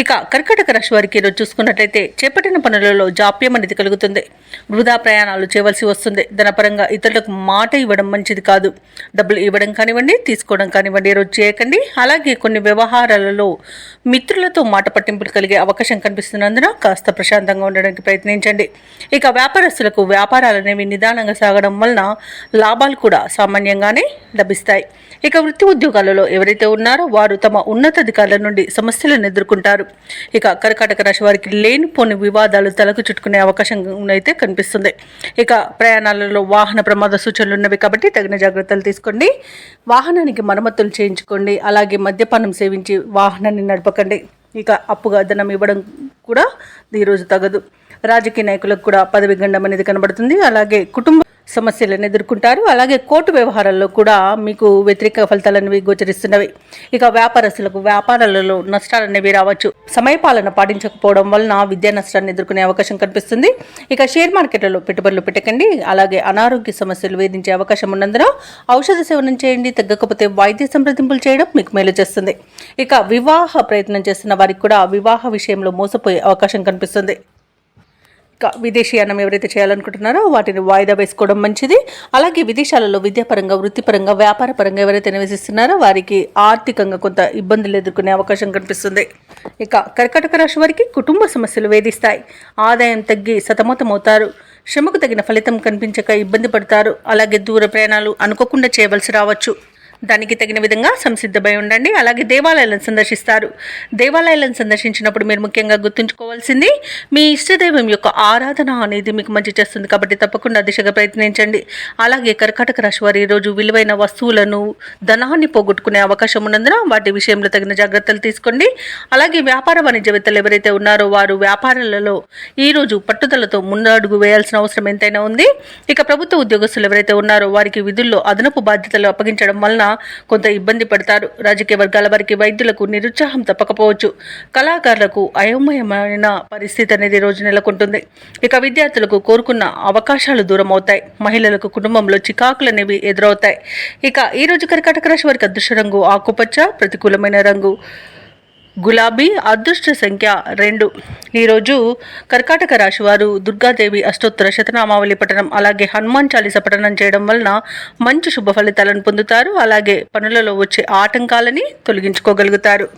ఇక కర్కటక రాశి వారికి ఈరోజు చూసుకున్నట్లయితే చేపట్టిన పనులలో జాప్యం అనేది కలుగుతుంది. వృధా ప్రయాణాలు చేయవలసి వస్తుంది. ధనపరంగా ఇతరులకు మాట ఇవ్వడం మంచిది కాదు. డబ్బులు ఇవ్వడం కానివ్వండి తీసుకోవడం కానివ్వండి ఈరోజు చేయకండి. అలాగే కొన్ని వ్యవహారాలలో మిత్రులతో మాట పట్టింపులు కలిగే అవకాశం కనిపిస్తున్నందున కాస్త ప్రశాంతంగా ఉండడానికి ప్రయత్నించండి. ఇక వ్యాపారస్తులకు వ్యాపారాలు అనేవి నిదానంగా సాగడం వలన లాభాలు కూడా సామాన్యంగానే లభిస్తాయి. ఇక వృత్తి ఉద్యోగాలలో ఎవరైతే ఉన్నారో వారు తమ ఉన్నతాధికారుల నుండి సమస్యలను ఎదుర్కొంటారు ఇక కర్కాటక రాశి వారికి లేనిపోని వివాదాలు తలకు చుట్టుకునే అవకాశం అయితే కనిపిస్తుంది. ఇక ప్రయాణాలలో వాహన ప్రమాద సూచనలు ఉన్నవి కాబట్టి తగిన జాగ్రత్తలు తీసుకోండి. వాహనానికి మరమ్మతులు చేయించుకోండి. అలాగే మద్యపానం సేవించి వాహనాన్ని నడపకండి. ఇక అప్పుగా ధనం ఇవ్వడం కూడా ఈరోజు తగదు. రాజకీయ నాయకులకు కూడా పదవి గండం అనేది కనబడుతుంది. అలాగే కుటుంబ సమస్యలను ఎదుర్కొంటారు. అలాగే కోర్టు వ్యవహారాల్లో కూడా మీకు వ్యతిరేక ఫలితాలు అనేవి గోచరిస్తున్నవి. ఇక వ్యాపారస్తులకు వ్యాపారాలలో నష్టాలు అనేవి రావచ్చు. సమయపాలన పాటించకపోవడం వలన విద్యా నష్టాన్ని ఎదుర్కొనే అవకాశం కనిపిస్తుంది. ఇక షేర్ మార్కెట్లలో పెట్టుబడులు పెట్టకండి. అలాగే అనారోగ్య సమస్యలు వేధించే అవకాశం ఉన్నందున ఔషధ సేవనం చేయండి. తగ్గకపోతే వైద్య సంప్రదింపులు చేయడం మీకు మేలు చేస్తుంది. ఇక వివాహ ప్రయత్నం చేస్తున్న వారికి కూడా వివాహ విషయంలో మోసపోయే అవకాశం కనిపిస్తుంది. విదేశీయానం ఎవరైతే చేయాలనుకుంటున్నారో వాటిని వాయిదా వేసుకోవడం మంచిది. అలాగే విదేశాలలో విద్యాపరంగా వృత్తిపరంగా వ్యాపారపరంగా ఎవరైతే నివసిస్తున్నారో వారికి ఆర్థికంగా కొంత ఇబ్బందులు ఎదుర్కొనే అవకాశం కనిపిస్తుంది. ఇక కర్కాటక రాశి వారికి కుటుంబ సమస్యలు వేధిస్తాయి. ఆదాయం తగ్గి సతమతమవుతారు. శ్రమకు తగిన ఫలితం కనిపించక ఇబ్బంది పడతారు. అలాగే దూర ప్రయాణాలు అనుకోకుండా చేయవలసి రావచ్చు. దానికి తగిన విధంగా సంసిద్ధమై ఉండండి. అలాగే దేవాలయాలను సందర్శిస్తారు. దేవాలయాలను సందర్శించినప్పుడు మీరు ముఖ్యంగా గుర్తుంచుకోవాల్సింది మీ ఇష్టదైవం యొక్క ఆరాధన అనేది మీకు మంచి చేస్తుంది కాబట్టి తప్పకుండా దిశగా ప్రయత్నించండి. అలాగే కర్కాటక రాశి వారి ఈరోజు విలువైన వస్తువులను ధనాన్ని పోగొట్టుకునే అవకాశం ఉన్నందున వాటి విషయంలో తగిన జాగ్రత్తలు తీసుకోండి. అలాగే వ్యాపార వాణిజ్యవేత్తలు ఎవరైతే ఉన్నారో వారు వ్యాపారాలలో ఈరోజు పట్టుదలతో ముందడుగు వేయాల్సిన అవసరం ఎంతైనా ఉంది. ఇక ప్రభుత్వ ఉద్యోగస్తులు ఎవరైతే ఉన్నారో వారికి విధుల్లో అదనపు బాధ్యతలు అప్పగించడం వలన కొంత ఇబ్బంది పడతారు. రాజకీయ వర్గాల వారికి వైద్యులకు నిరుత్సాహం తప్పకపోవచ్చు. కళాకారులకు అయోమయమైన పరిస్థితి అనేది రోజు నెలకొంటుంది. ఇక విద్యార్థులకు కోరుకున్న అవకాశాలు దూరం అవుతాయి మహిళలకు కుటుంబంలో చికాకులు అనేవి ఎదురవుతాయి. ఇక ఈ రోజు కర్కాటక రాశి వారికి అదృష్ట రంగు ఆకుపచ్చ ప్రతికూలమైన రంగు. గులాబీ అదృష్ట సంఖ్య రెండు. ఈరోజు కర్కాటక రాశి వారు దుర్గాదేవి అష్టోత్తర శతనామావళి పఠనం అలాగే హనుమాన్ చాలీస పఠనం చేయడం వలన మంచి శుభ ఫలితాలను పొందుతారు. అలాగే పనులలో వచ్చే ఆటంకాలని తొలగించుకోగలుగుతారు.